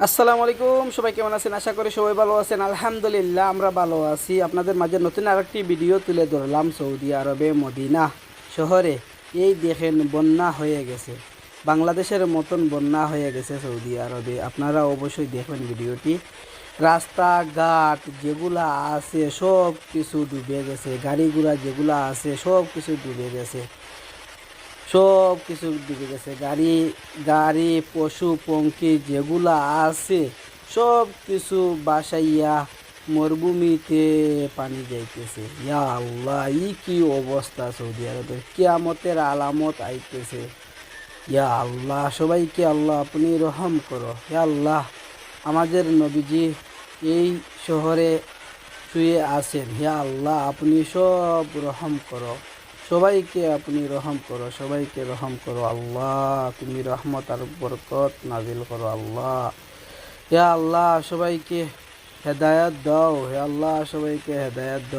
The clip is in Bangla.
আসসালামু আলাইকুম, সবাই কেমন আছেন? আশা করি সবাই ভালো আছেন। আলহামদুলিল্লাহ, আমরা ভালো আছি। আপনাদের মাঝে নতুন আরেকটি ভিডিও তুলে ধরলাম সৌদি আরবে, মদিনা শহরে। এই দেখেন, বন্যা হয়ে গেছে। বাংলাদেশের মতন বন্যা হয়ে গেছে সৌদি আরবে। আপনারা অবশ্যই দেখবেন ভিডিওটি। রাস্তাঘাট যেগুলা আছে সব কিছু ডুবে গেছে। গাড়ি ঘোড়া যেগুলা আছে সব কিছু ডুবে গেছে। সব কিছু ডুবে গেছে। গাড়ি গাড়ি, পশু, পঙ্খী যেগুলা আছে, সব কিছু বাসাইয়া মরুভূমিতে পানি যাইতেছে। ইয়া আল্লাহ, ই কি অবস্থা সৌদি আরবের? কিয়ামতের আলামত আইতেছে। ইয়া আল্লাহ, সবাইকে আল্লাহ, আপনি রহম করো। ইয়া আল্লাহ, আমাদের নবীজি এই শহরে শুয়ে আছেন। হে আল্লাহ, আপনি সব রহম করো। সবাইকে আপনি রহম করো, সবাইকে রহম করো আল্লাহ। তুমি রহমত আর বরকত নাজিল করো আল্লাহ। হে আল্লাহ, সবাইকে হেদায়ত দাও। হে আল্লাহ, সবাইকে হেদায়ত দাও।